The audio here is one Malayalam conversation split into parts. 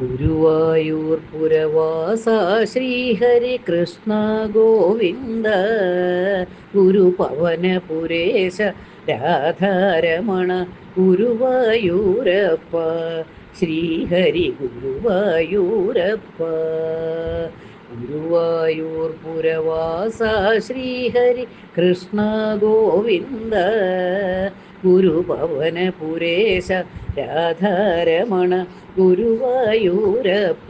ഗുരുവായൂർ പുരവാസ ശ്രീഹരി കൃഷ്ണ ഗോവിന്ദ. ഗുരുപവനപുരേശ രാധാരമണ ഗുരുവായൂരപ്പ. ശ്രീഹരി ഗുരുവായൂരപ്പ. ഗുരുവായൂർ പുരവാസ ശ്രീഹരി കൃഷ്ണ ഗോവിന്ദ. ഗുരുപവനപുരേശ രാധാരമണ ഗുരുവായൂരപ്പ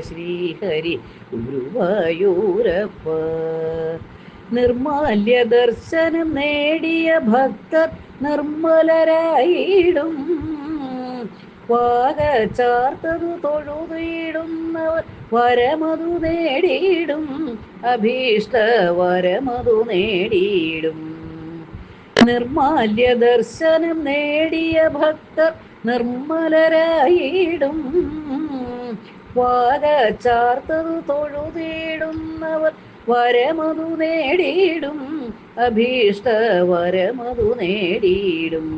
ശ്രീഹരി ഗുരുവായൂരപ്പ. നിർമാല്യ ദർശനം നേടിയ ഭക്തർ നിർമ്മലരായിടും. വാക ചാർത്തതു തൊഴുതിടുന്നവർ വരമതു നേടിയിടും. അഭീഷ്ട വരമതു നേടിയിടും. നിർമാല്യ ദർശനം നേടിയ ഭക്തർ നിർമ്മലരായിടും. വാക ചാർത്തതു തൊഴുതേടുന്നവർ വരമതു നേടിയിടും. അഭീഷ്ട വരമതു നേടിയിടും.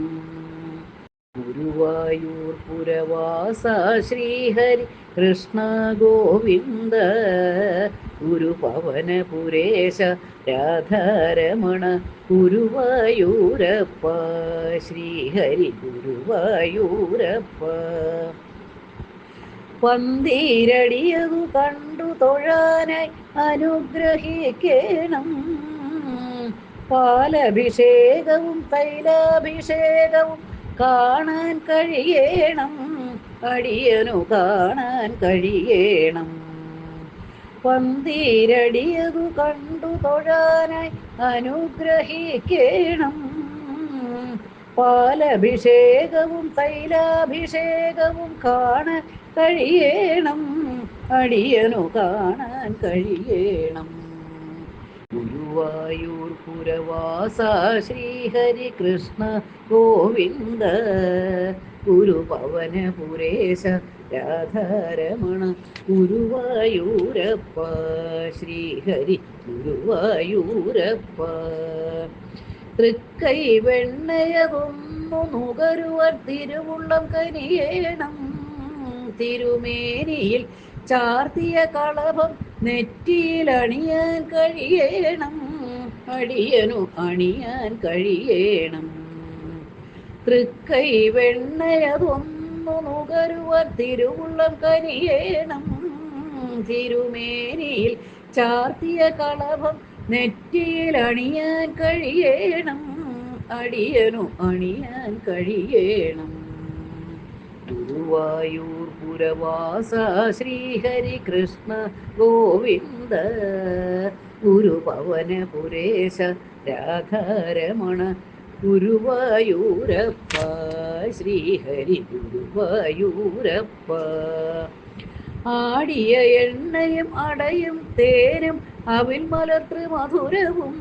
ഗുരുവായൂർ പുരവാസ ശ്രീഹരി കൃഷ്ണ ഗോവിന്ദ ഗുരുപവനപുരേശ രാധാരമണ ഗുരുവായൂരപ്പ ശ്രീഹരി ഗുരുവായൂരപ്പ പന്തീരടിയതു കണ്ടു തൊഴാനായി അനുഗ്രഹിക്കണം. പാലഭിഷേകവും തൈലാഭിഷേകവും കാണാൻ കഴിയണം. അടിയനു കാണാൻ കഴിയണം. പന്തീരടിയതു കണ്ടു തൊഴാനായി അനുഗ്രഹിക്കണം. പാലഭിഷേകവും തൈലാഭിഷേകവും കാണാൻ കഴിയണം. അടിയനു കാണാൻ കഴിയണം. ഗുരുവായൂർ പുരവാസ ശ്രീഹരി കൃഷ്ണ ഗോവിന്ദ ഗുരുപവനപുരേശ രാധാരമണ ഗുരുവായൂരപ്പ ശ്രീഹരി ഗുരുവായൂരപ്പ. തൃക്കൈ വെണ്ണയതൊന്നു നുകരുവർ തിരുവുള്ളം കനിയേണം. തിരുമേനിയിൽ ചാർത്തിയ കളഭം നെറ്റിയിൽ അണിയാൻ കഴിയണം. അടിയനു അണിയാൻ കഴിയണം. തൃക്കൈ വെണ്ണയതൊന്നു നുകരുവർ തിരുവുള്ളം കരിയേണം. തിരുമേനിയിൽ ചാർത്തിയ കളഭം നെറ്റിയിൽ അണിയാൻ കഴിയണം. അടിയനു അണിയാൻ കഴിയണം. ഗുരുവായൂർ പുരവാസ ശ്രീഹരി കൃഷ്ണ ഗോവിന്ദ. ഗുരുപവനപുരേശ രാധാരമണ ഗുരുവായൂരപ്പ. ശ്രീഹരി ഗുരുവായൂരപ്പ ആടിയ എണ്ണയും അടയും തേനും അവിൽ മലർത്ത് മധുരവും.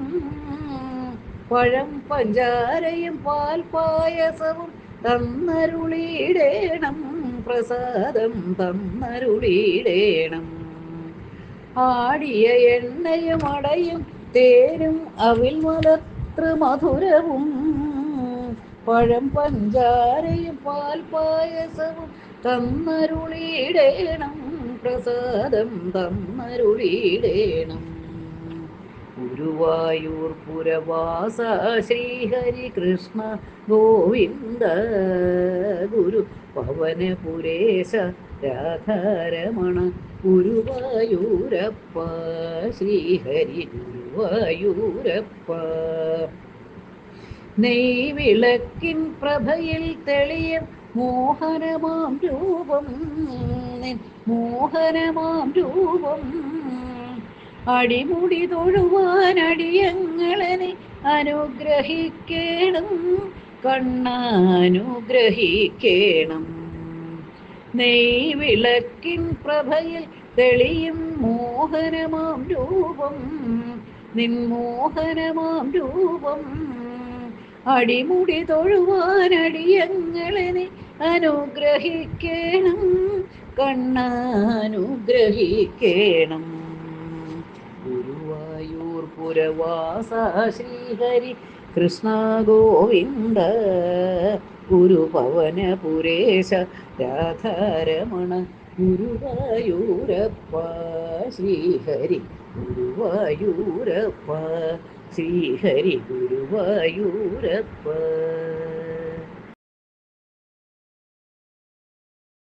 പഴം പഞ്ചാരയും പാൽ പായസവും തന്നരുളിയിടേണം. പ്രസാദം തന്നരുളിയിടേണം. ആടിയ എണ്ണയും അടയും തേനും അവിൽ മലർത്ത് മധുരവും. പഴം പഞ്ചാരയും പാൽ പായസവും തന്നരുളിയിടേണം പ്രസാദം തന്നരുളിയിടേണം ഗുരുവായൂർ പുരവാസ ശ്രീഹരി കൃഷ്ണ ഗോവിന്ദ ഗുരു പവന പുരേശ രാധാരമണ ഗുരുവായൂരപ്പ ശ്രീഹരി ഗുരുവായൂരപ്പ. നെയ്വിളക്കിൻ പ്രഭയിൽ തെളിയ മോഹനമാം രൂപം. മോഹനമാം രൂപം. അടിമുടി തൊഴുവാൻ അടിയങ്ങളെ അനുഗ്രഹിക്കണം. കണ്ണാനുഗ്രഹിക്കണം. നെയ്വിളക്കിൻ പ്രഭയിൽ തെളിയും മോഹനമാം രൂപം. നിൻ മോഹനമാം രൂപം. അടിമുടി തൊഴുവാൻ അടിയങ്ങളെ അനുഗ്രഹിക്കണം. കണ്ണാനുഗ്രഹിക്കണം. ഗുരുവായൂർ പുരവാസ ശ്രീഹരി കൃഷ്ണ ഗോവിന്ദ ഗുരുപവനപുരേശ രാധാരമണ ഗുരുവായൂരപ്പ ശ്രീഹരി ഗുരുവായൂരപ്പ ശ്രീഹരി ഗുരുവായൂരപ്പ